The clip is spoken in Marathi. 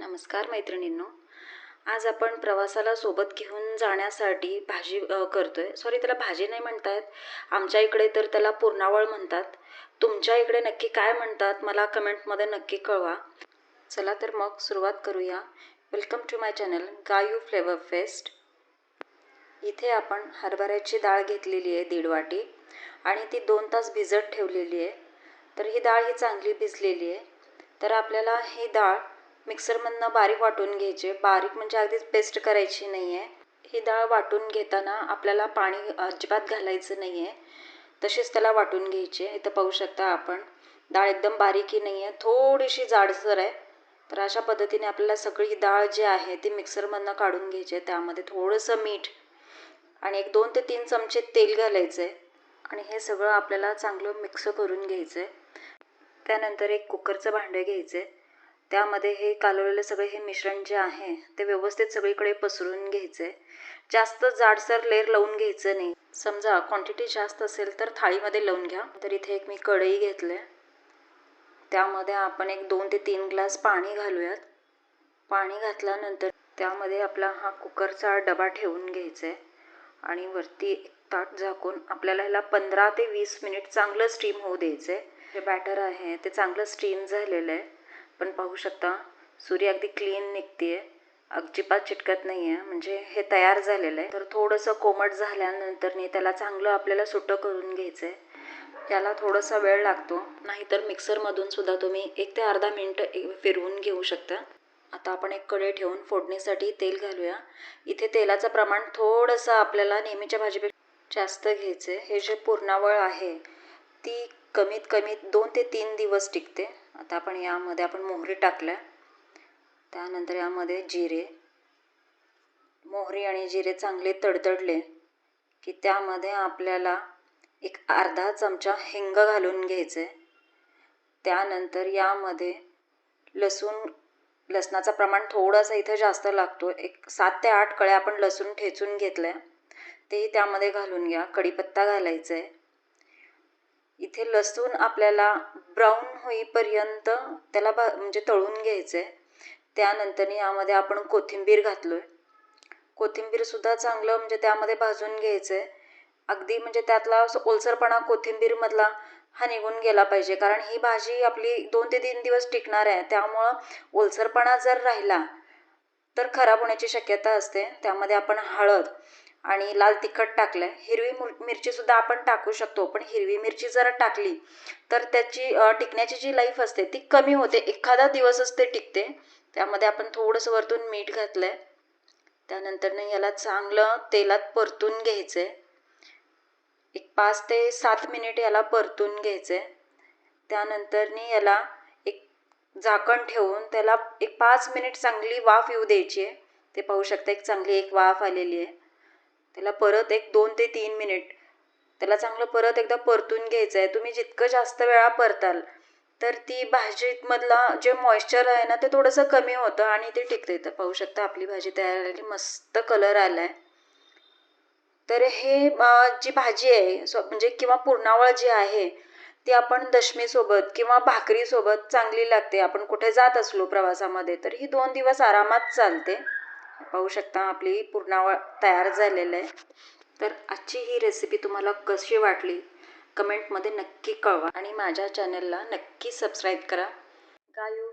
नमस्कार मैत्रिणींनो. आज आपण प्रवासाला सोबत घेऊन जाण्यासाठी भाजी करतो करतोय. सॉरी त्याला भाजी नाही म्हणतायत. आमच्या इकडे तर त्याला पूर्णावळ म्हणतात. तुमच्या इकडे नक्की काय म्हणतात मला कमेंटमध्ये नक्की कळवा. चला तर मग सुरुवात करूया. Welcome to my channel Gayu flavour fest इथे आपण हरभऱ्याची डाळ घेतलेली आहे दीड वाटी आणि ती दोन तास भिजत ठेवलेली आहे. तर ही डाळ ही चांगली भिजलेली आहे. तर आपल्याला ही डाळ मिक्सरमधनं बारीक वाटून घ्यायचे. बारीक म्हणजे अगदीच पेस्ट करायची नाही आहे ही डाळ वाटून घेताना आपल्याला पाणी अजिबात घालायचं नाही आहे तशीच त्याला वाटून घ्यायची. इथं पाहू शकता आपण. डाळ एकदम बारीकही नाही आहे थोडीशी जाडसर आहे. तर अशा पद्धतीने आपल्याला सगळी डाळ जी आहे ती मिक्सरमधनं काढून घ्यायची आहे. त्यामध्ये थोडंसं मीठ आणि एक दोन ते तीन चमचे तेल घालायचं आहे आणि हे सगळं आपल्याला चांगलं मिक्स करून घ्यायचं आहे त्यानंतर एक कुकरचं भांडं घ्यायचं आहे त्यामध्ये हे कालवलेलं सगळे हे मिश्रण जे आहे ते व्यवस्थित सगळीकडे पसरून घ्यायचं. आहे जास्त जाडसर लेअर लावून घ्यायचं नाही. समजा क्वांटिटी जास्त असेल तर थाळीमध्ये लावून घ्या. तर इथे एक मी कढई घेतले त्यामध्ये आपण एक दोन ते तीन ग्लास पाणी घालूयात. पाणी घातल्यानंतर त्यामध्ये आपला हा कुकरचा डबा ठेवून घ्यायचा आहे. आणि वरती एक ताट झाकून आपल्याला ह्याला पंधरा ते वीस मिनिट चांगलं स्टीम होऊ द्यायचं आहे. जे बॅटर आहे ते चांगलं स्टीम झालेलं आहे. पण पाहू शकता सूर्य अगदी क्लीन निघते आहे अजिबात चिटकत नाही आहे म्हणजे हे तयार झालेलं आहे. तर थोडंसं कोमट झाल्यानंतर त्याला चांगलं आपल्याला सुटं करून घ्यायचं आहे त्याला थोडासा वेळ लागतो. नाहीतर मिक्सरमधून सुद्धा तुम्ही एक ते अर्धा मिनटं फिरवून घेऊ शकता. आता आपण एक कडे ठेवून फोडणीसाठी तेल घालूया. इथे तेलाचं प्रमाण थोडंसं आपल्याला नेहमीच्या भाजीपेक्षा जास्त घ्यायचं आहे हे जे पूर्णावळ आहे ती कमीत कमी दोन ते तीन दिवस टिकते. आता आपण यामध्ये आपण मोहरी टाकल्या. त्यानंतर यामध्ये जिरे. मोहरी आणि जिरे चांगले तडतडले की त्यामध्ये आपल्याला एक अर्धा चमचा हिंग घालून घ्यायचं आहे त्यानंतर यामध्ये लसूण लसणाचं प्रमाण थोडंसं इथं जास्त लागतो एक सात ते आठ कळ्या आपण लसूण ठेचून घेतल्या. तेही त्यामध्ये घालून घ्या. कढीपत्ता घालायचा आहे इथे लसूण आपल्याला ब्राऊन होईपर्यंत त्याला भा म्हणजे तळून घ्यायचं आहे त्यानंतर यामध्ये आपण कोथिंबीर घातलो आहे कोथिंबीरसुद्धा चांगलं म्हणजे त्यामध्ये भाजून घ्यायचं आहे अगदी म्हणजे त्यातला असं ओलसरपणा कोथिंबीरमधला हा निघून गेला पाहिजे. कारण ही भाजी आपली दोन ते तीन दिवस टिकणार आहे. त्यामुळं ओलसरपणा जर राहिला तर खराब होण्याची शक्यता असते. त्यामध्ये आपण हळद आणि लाल तिखट टाकलं आहे हिरवी मुर मिरचीसुद्धा आपण टाकू शकतो पण हिरवी मिरची जर टाकली तर त्याची टिकण्याची जी लाईफ असते ती कमी होते. एखादा दिवसच ते टिकते. त्यामध्ये आपण थोडंसं वरतून मीठ घातलं आहे त्यानंतर याला चांगलं तेलात परतून घ्यायचं आहे एक पाच ते सात मिनिट याला परतून घ्यायचं आहे त्यानंतरनी याला एक झाकण ठेवून त्याला एक पाच मिनिट चांगली वाफ येऊ द्यायची आहे. ते पाहू शकता एक चांगली एक वाफ आलेली आहे. त्याला परत एक दोन ते तीन मिनिट. त्याला चांगलं परत एकदा परतून घ्यायचं आहे तुम्ही जितकं जास्त वेळा परताल तर ती भाजीमधला जे मॉइश्चर आहे ना ते थोडंसं कमी होतं आणि ते टिकते. तर पाहू शकता आपली भाजी तयार झाली. मस्त कलर आला आहे तर हे जी भाजी आहे सो म्हणजे किंवा पुरणावळ जी आहे ती आपण दशमीसोबत किंवा भाकरीसोबत चांगली लागते. आपण कुठे जात असलो प्रवासामध्ये तर ही दोन दिवस आरामात चालते. पाहू शकता आपली पूर्णावळ तयार झालेलं आहे. तर आजची ही रेसिपी तुम्हाला कशी वाटली? कमेंटमध्ये नक्की कळवा आणि माझ्या चॅनलला नक्की सबस्क्राईब करा. गायू!